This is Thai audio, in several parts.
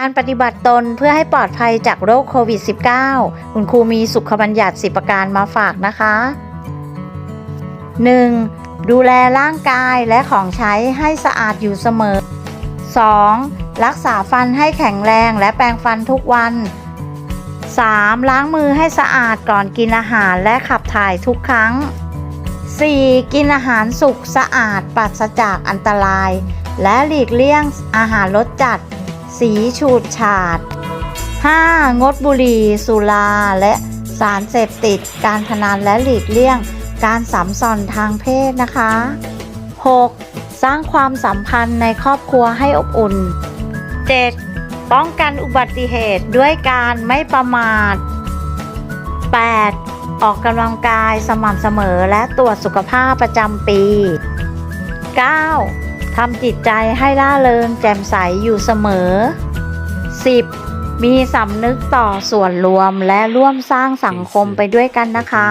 การปฏิบัติตนเพื่อให้ปลอดภัยจากโรคโควิด -19 คุณครูมีสุขบัญญัติ10ประการมาฝากนะคะ 1. ดูแลร่างกายและของใช้ให้สะอาดอยู่เสมอ 2. รักษาฟันให้แข็งแรงและแปรงฟันทุกวัน 3. ล้างมือให้สะอาดก่อนกินอาหารและขับถ่ายทุกครั้ง 4. กินอาหารสุกสะอาดปราศจากอันตราย และหลีกเลี่ยงอาหารรสจัด สีฉูดฉาด 5. งดบุหรี่สุราและสารเสพติด การพนันและหลีกเลี่ยง การสัมสอนทางเพศนะคะ 6. สร้างความสัมพันธ์ในครอบครัวให้อบอุ่น 7. ป้องกันอุบัติเหตุด้วยการไม่ประมาท 8. ออกกำลังกายสม่ำเสมอและตรวจสุขภาพประจำปี 9. ทำจิตใจให้ล่าเริงแจ่มใสอยู่เสมอ 10. มีสำนึกต่อส่วนรวมและร่วมสร้างสังคมไปด้วยกันนะคะ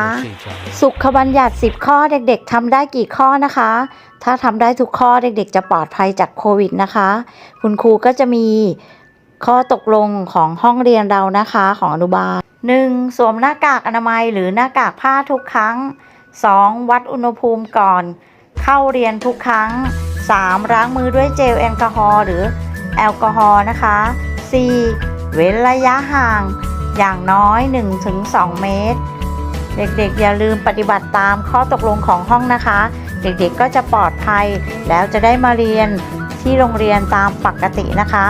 สุขบัญญัติ 10 ข้อเด็กๆทำได้กี่ข้อนะคะ ถ้าทำได้ทุกข้อเด็กๆ จะปลอดภัยจากโควิดนะคะ คุณครูก็จะมีข้อตกลงของห้องเรียนเรานะคะของอนุบาล 1. สวมหน้ากากอนามัยหรือหน้ากากผ้าทุกครั้ง 2. วัดอุณหภูมิก่อน เข้าเรียนทุกครั้ง 3. ล้างมือด้วยเจลแอลกอฮอล์หรือแอลกอฮอล์นะคะ 4. เว้นระยะห่างอย่างน้อย 1-2 เมตร เด็กๆอย่าลืมปฏิบัติตามข้อตกลงของห้องนะคะ เด็กๆก็จะปลอดภัย แล้วจะได้มาเรียนที่โรงเรียนตามปกตินะคะ